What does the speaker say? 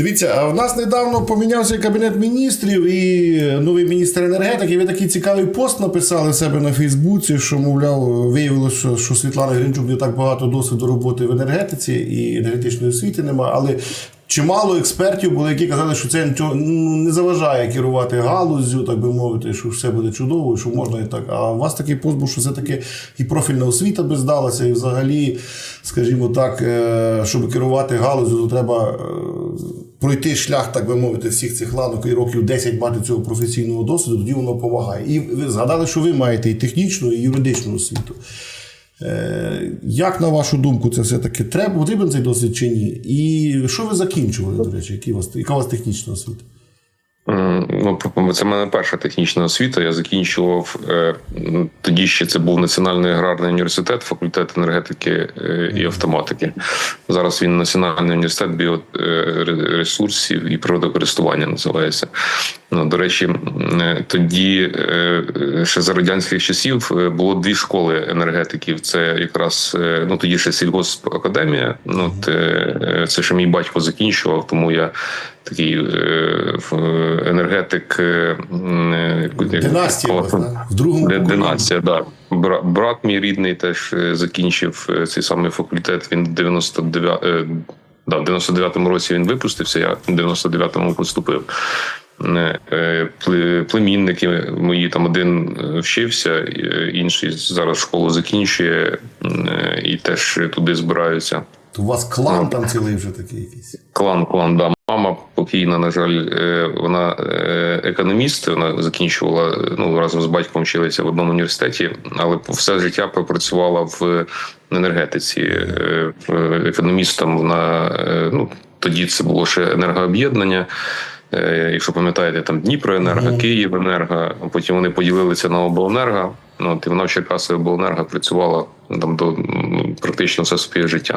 Дивіться, а в нас недавно помінявся кабінет міністрів і новий міністр енергетики. Ви такий цікавий пост написали себе на Фейсбуці, що, мовляв, виявилося, що, Світлана Гринчук не так багато досвіду роботи в енергетиці і енергетичної освіти немає. Але чимало експертів були, які казали, що це нічого ну, не заважає керувати галуззю, так би мовити, що все буде чудово, що можна і так. А у вас такий пост був, що все-таки і профільна освіта би здалася, і взагалі, скажімо так, е, щоб керувати галузю, то треба. Пройти шлях, так би мовити, всіх цих ланок і років 10 мати цього професійного досвіду, тоді воно допомагає. І ви згадали, що ви маєте і технічну, і юридичну освіту. Е, як на вашу думку, це все-таки треба, потрібен цей досвід чи ні? І що ви закінчували, до речі, які у вас, яка у вас технічна освіта? Ну, це в мене перша технічна освіта. Я закінчував е, тоді ще це був Національний аграрний університет, факультет енергетики е, і автоматики. Зараз він Національний університет біоресурсів і природокористування називається. Ну, до речі, е, тоді е, ще за радянських часів е, було дві школи енергетиків. Це якраз ну тоді ще сільгоспакадемія. Ну от, е, це ще мій батько закінчував, тому я такий енергетик. Династія? В другому Ди- Династія, да. Брат мій рідний теж закінчив цей самий факультет. Він в 99, е, да, в 99-му році він випустився, я в 99-му поступив. Е, Племінники мої там один е, вчився, е, інший зараз школу закінчує і теж туди збираються. То у вас клан там цілий вже такий якийсь. Клан, клан, да. Мама покійна, на жаль, вона економіст. Вона закінчувала ну разом з батьком вчилися в одному університеті, але все життя пропрацювала в енергетиці. Економістом вона ну тоді це було ще енергооб'єднання. Е, Якщо пам'ятаєте, там Дніпроенерго, Мгм. Київенерго, потім вони поділилися на обленерго. Ну, і вона в Черкаси обленерго працювала там до практично все своє життя.